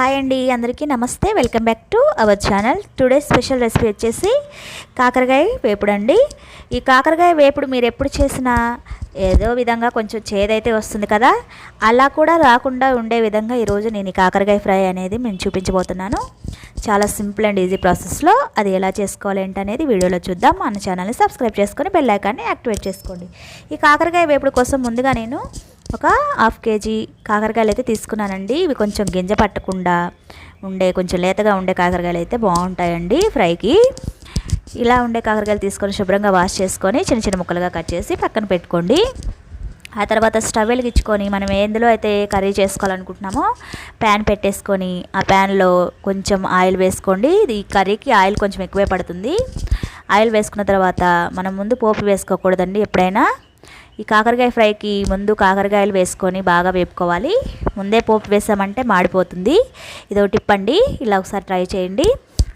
Hi అండి అందరికీ నమస్తే. Welcome back to our channel. Today special recipe వచ్చేసి కాకరకాయ వేపుడు అండి. ఈ కాకరకాయ వేపుడు మీరు ఎప్పుడు చేసినా ఏదో విధంగా కొంచెం చేదైతే వస్తుంది కదా. అలా కూడా రాకుండా ఉండే విధంగా ఈరోజు నేను ఈ కాకరకాయ ఫ్రై అనేది మేము చూపించబోతున్నాను. చాలా సింపుల్ అండ్ ఈజీ ప్రాసెస్లో అది ఎలా చేసుకోవాలి ఏంటనేది వీడియోలో చూద్దాం. మన ఛానల్ని సబ్స్క్రైబ్ చేసుకొని బెల్ ఐకాన్ని యాక్టివేట్ చేసుకోండి. ఈ కాకరకాయ వేపుడు కోసం ముందుగా నేను ఒక హాఫ్ కేజీ కాకరకాయలు అయితే తీసుకున్నానండి. ఇవి కొంచెం గింజ పట్టకుండా ఉండే కొంచెం లేతగా ఉండే కాకరకాయలు అయితే బాగుంటాయండి ఫ్రైకి. ఇలా ఉండే కాకరకాయలు తీసుకొని శుభ్రంగా వాష్ చేసుకొని చిన్న చిన్న ముక్కలుగా కట్ చేసి పక్కన పెట్టుకోండి. ఆ తర్వాత స్టవ్ వెలిగించుకొని మనం ఎందులో అయితే కర్రీ చేసుకోవాలనుకుంటున్నామో ప్యాన్ పెట్టేసుకొని ఆ ప్యాన్లో కొంచెం ఆయిల్ వేసుకోండి. ఇది కర్రీకి ఆయిల్ కొంచెం ఎక్కువే పడుతుంది. ఆయిల్ వేసుకున్న తర్వాత మనం ముందు పోపు వేసుకోకూడదండి ఎప్పుడైనా. ఈ కాకరకాయ ఫ్రైకి ముందు కాకరకాయలు వేసుకొని బాగా వేపుకోవాలి. ముందే పోపు వేసామంటే మాడిపోతుంది. ఇది ఒక టిప్ అండి. ఇలా ఒకసారి ట్రై చేయండి.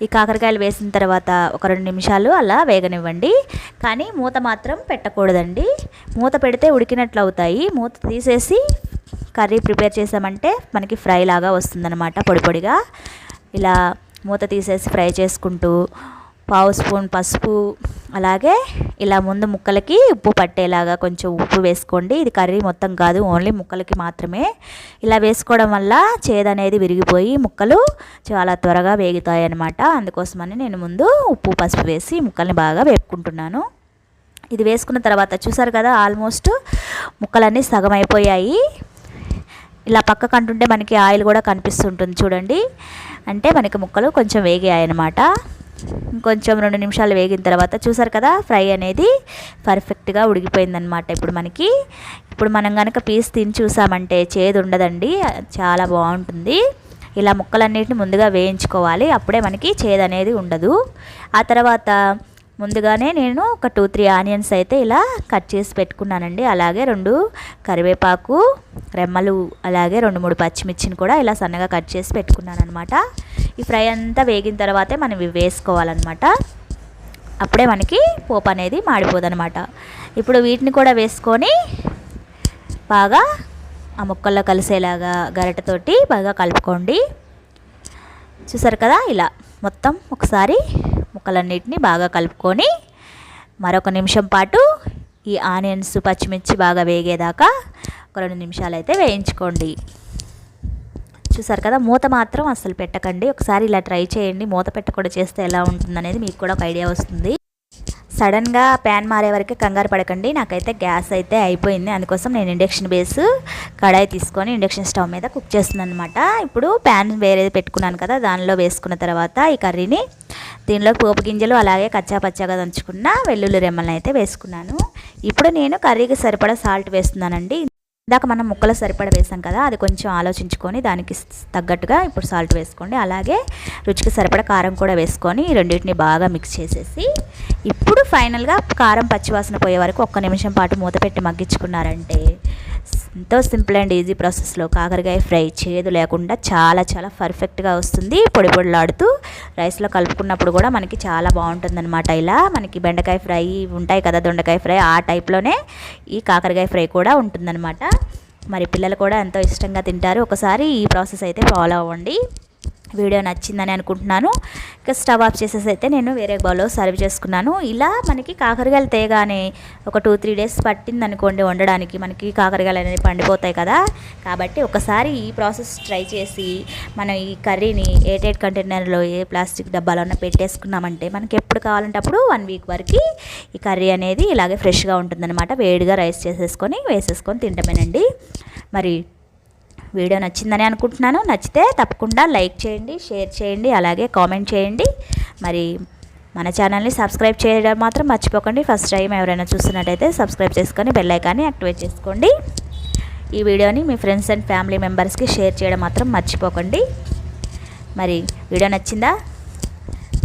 ఈ కాకరకాయలు వేసిన తర్వాత ఒక రెండు నిమిషాలు అలా వేగనివ్వండి. కానీ మూత మాత్రం పెట్టకూడదండి. మూత పెడితే ఉడికినట్లు అవుతాయి. మూత తీసేసి కర్రీ ప్రిపేర్ చేసామంటే మనకి ఫ్రై లాగా వస్తుందన్నమాట పొడి పొడిగా. ఇలా మూత తీసేసి ఫ్రై చేసుకుంటూ పావు స్పూన్ పసుపు అలాగే ఇలా ముందు ముక్కలకి ఉప్పు పట్టేలాగా కొంచెం ఉప్పు వేసుకోండి. ఇది కర్రీ మొత్తం కాదు ఓన్లీ ముక్కలకి మాత్రమే. ఇలా వేసుకోవడం వల్ల చేదనేది విరిగిపోయి ముక్కలు చాలా త్వరగా వేగుతాయి అన్నమాట అందుకోసమని నేను ముందు ఉప్పు పసుపు వేసి ముక్కల్ని బాగా వేపుకుంటున్నాను. ఇది వేసుకున్న తర్వాత చూసారు కదా ఆల్మోస్ట్ ముక్కలన్నీ సగం అయిపోయాయి ఇలా పక్క కంటుంటే మనకి ఆయిల్ కూడా కనిపిస్తుంటుంది చూడండి. అంటే మనకి ముక్కలు కొంచెం వేగాయి అన్నమాట ఇంకొంచెం రెండు నిమిషాలు వేగిన తర్వాత చూసారు కదా ఫ్రై అనేది పర్ఫెక్ట్గా ఉడికిపోయిందనమాట ఇప్పుడు మనకి. ఇప్పుడు మనం కనుక పీస్ తిని చూసామంటే చేదు ఉండదండి చాలా బాగుంటుంది. ఇలా ముక్కలన్నిటిని ముందుగా వేయించుకోవాలి అప్పుడే మనకి చేదు అనేది ఉండదు. ఆ తర్వాత ముందుగానే నేను ఒక టూ త్రీ ఆనియన్స్ అయితే ఇలా కట్ చేసి పెట్టుకున్నానండి. అలాగే రెండు కరివేపాకు రెమ్మలు అలాగే రెండు మూడు పచ్చిమిర్చిని కూడా ఇలా సన్నగా కట్ చేసి పెట్టుకున్నాను అనమాట ఈ ఫ్రై అంతా వేగిన తర్వాతే మనం ఇవి వేసుకోవాలన్నమాట. అప్పుడే మనకి పోపు అనేది మాడిపోదనమాట ఇప్పుడు వీటిని కూడా వేసుకొని బాగా ఆ ముక్కల్లో కలిసేలాగా గరిటతోటి బాగా కలుపుకోండి. చూసారు కదా ఇలా మొత్తం ఒకసారి ముక్కలన్నిటిని బాగా కలుపుకొని మరొక నిమిషం పాటు ఈ ఆనియన్స్ పచ్చిమిర్చి బాగా వేగేదాకా ఒక రెండు నిమిషాలు అయితే వేయించుకోండి. చూసారు కదా మూత మాత్రం అసలు పెట్టకండి. ఒకసారి ఇలా ట్రై చేయండి. మూత పెట్టకుండా చేస్తే ఎలా ఉంటుందనేది మీకు కూడా ఒక ఐడియా వస్తుంది. సడన్గా ప్యాన్ మారే వరకు కంగారు పడకండి. నాకైతే గ్యాస్ అయితే అయిపోయింది. అందుకోసం నేను ఇండక్షన్ బేస్ కడాయి తీసుకొని ఇండక్షన్ స్టవ్ మీద కుక్ చేస్తున్నాను అనమాట ఇప్పుడు ప్యాన్ వేరేది పెట్టుకున్నాను కదా దానిలో వేసుకున్న తర్వాత ఈ కర్రీని దీనిలో పోపు గింజలు అలాగే కచ్చా పచ్చాగా దంచుకున్న వెల్లుల్లి రెమ్మలను అయితే వేసుకున్నాను. ఇప్పుడు నేను కర్రీకి సరిపడా సాల్ట్ వేస్తున్నానండి. ఇందాక మనం ముక్కలు సరిపడ వేసాం కదా అది కొంచెం ఆలోచించుకొని దానికి తగ్గట్టుగా ఇప్పుడు సాల్ట్ వేసుకోండి. అలాగే రుచికి సరిపడ కారం కూడా వేసుకొని రెండింటిని బాగా మిక్స్ చేసేసి ఇప్పుడు ఫైనల్గా కారం పచ్చివాసన పోయే వరకు ఒక్క నిమిషం పాటు మూత పెట్టి మగ్గించుకున్నారంటే ఎంతో సింపుల్ అండ్ ఈజీ ప్రాసెస్లో కాకరకాయ ఫ్రై చేదు లేకుండా చాలా చాలా పర్ఫెక్ట్గా వస్తుంది. పొడి పొడిలాడుతూ రైస్లో కలుపుకున్నప్పుడు కూడా మనకి చాలా బాగుంటుందన్నమాట ఇలా. మనకి బెండకాయ ఫ్రై ఉంటాయి కదా దొండకాయ ఫ్రై ఆ టైప్లోనే ఈ కాకరకాయ ఫ్రై కూడా ఉంటుందన్నమాట. మరి పిల్లలు కూడా ఎంతో ఇష్టంగా తింటారు. ఒకసారి ఈ ప్రాసెస్ అయితే ఫాలో అవ్వండి. వీడియో నచ్చిందని అనుకుంటున్నాను. ఇక స్టవ్ ఆఫ్ చేసేసి అయితే నేను వేరే బౌల్లో సర్వ్ చేసుకున్నాను. ఇలా మనకి కాకరకాయలు తేగానే ఒక టూ త్రీ డేస్ పట్టింది అనుకోండి వండడానికి మనకి కాకరకాయలు అనేవి పండిపోతాయి కదా. కాబట్టి ఒకసారి ఈ ప్రాసెస్ ట్రై చేసి మనం ఈ కర్రీని ఎయిటెడ్ కంటైనర్లో ఏ ప్లాస్టిక్ డబ్బాలోనే పెట్టేసుకున్నామంటే మనకి ఎప్పుడు కావాలంటే అప్పుడు వన్ వీక్ వరకు ఈ కర్రీ అనేది ఇలాగే ఫ్రెష్గా ఉంటుందన్నమాట. వేడిగా రైస్ చేసేసుకొని వేసేసుకొని తింటమేనండి. మరి వీడియో నచ్చిందని అనుకుంటున్నాను. నచ్చితే తప్పకుండా లైక్ చేయండి షేర్ చేయండి అలాగే కామెంట్ చేయండి. మరి మన ఛానల్ని సబ్స్క్రైబ్ చేయడం మాత్రం మర్చిపోకండి. ఫస్ట్ టైం ఎవరైనా చూస్తున్నట్టయితే సబ్స్క్రైబ్ చేసుకొని బెల్ ఐకాన్ని యాక్టివేట్ చేసుకోండి. ఈ వీడియోని మీ ఫ్రెండ్స్ అండ్ ఫ్యామిలీ మెంబర్స్కి షేర్ చేయడం మాత్రం మర్చిపోకండి. మరి వీడియో నచ్చిందా?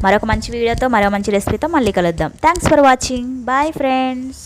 మరొక మంచి వీడియోతో మరో మంచి రెసిపీతో మళ్ళీ కలుద్దాం. Thanks for watching. Bye friends.